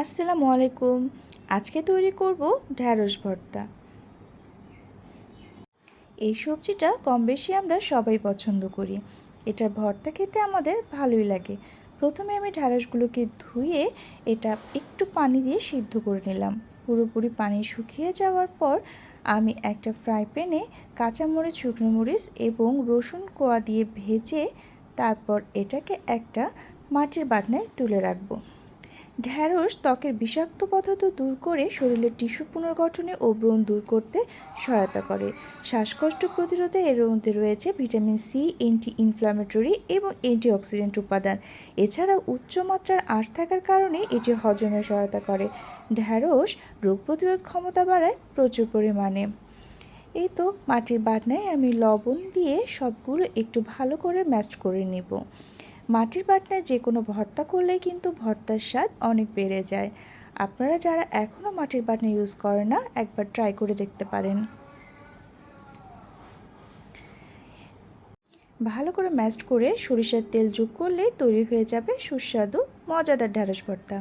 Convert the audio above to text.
আসসালামু আলাইকুম। আজকে তৈরি করব ঢ্যাঁড়স ভর্তা। এই সবজিটা কম বেশি আমরা সবাই পছন্দ করি। এটা ভর্তা খেতে আমাদের ভালোই লাগে। প্রথমে আমি ঢ্যাঁড়সগুলোকে ধুয়ে এটা একটু পানি দিয়ে সিদ্ধ করে নিলাম। পুরোপুরি পানি শুকিয়ে যাওয়ার পর আমি একটা ফ্রাই প্যানে কাঁচামরিচ, শুকনো মরিচ এবং রসুন কোয়া দিয়ে ভেজে তারপর এটাকে একটা মাটির বাটনায় তুলে রাখব। ঢ্যাঁড়স, ত্বকের বিষাক্ত পদার্থ দূর করে শরীরের টিস্যু পুনর্গঠনে ও ব্রণ দূর করতে সহায়তা করে। শ্বাসকষ্ট প্রতিরোধে এর মধ্যে রয়েছে ভিটামিন সি অ্যান্টি ইনফ্ল্যামেটরি এবং অ্যান্টিঅক্সিডেন্ট উপাদান। এছাড়াও উচ্চমাত্রার আঁশ থাকার কারণে এটি হজমে সহায়তা করে। ঢ্যাঁড়স রোগ প্রতিরোধ ক্ষমতা বাড়ায় প্রচুর পরিমাণে। এই তো মাটির বাটনায় আমি লবণ দিয়ে সবগুলো একটু ভালো করে ম্যাশ করে নেব। মাটির বাটনায় যে কোনো ভর্তা করলে কিন্তু ভর্তার স্বাদ অনেক বেড়ে যায়। আপনারা যারা এখনও মাটির বাটনা ইউজ করেন না, একবার ট্রাই করে দেখতে পারেন। ভালো করে ম্যাশ করে সরিষার তেল যোগ করলে তৈরি হয়ে যাবে সুস্বাদু, মজাদার ঢ্যাঁড়স ভর্তা।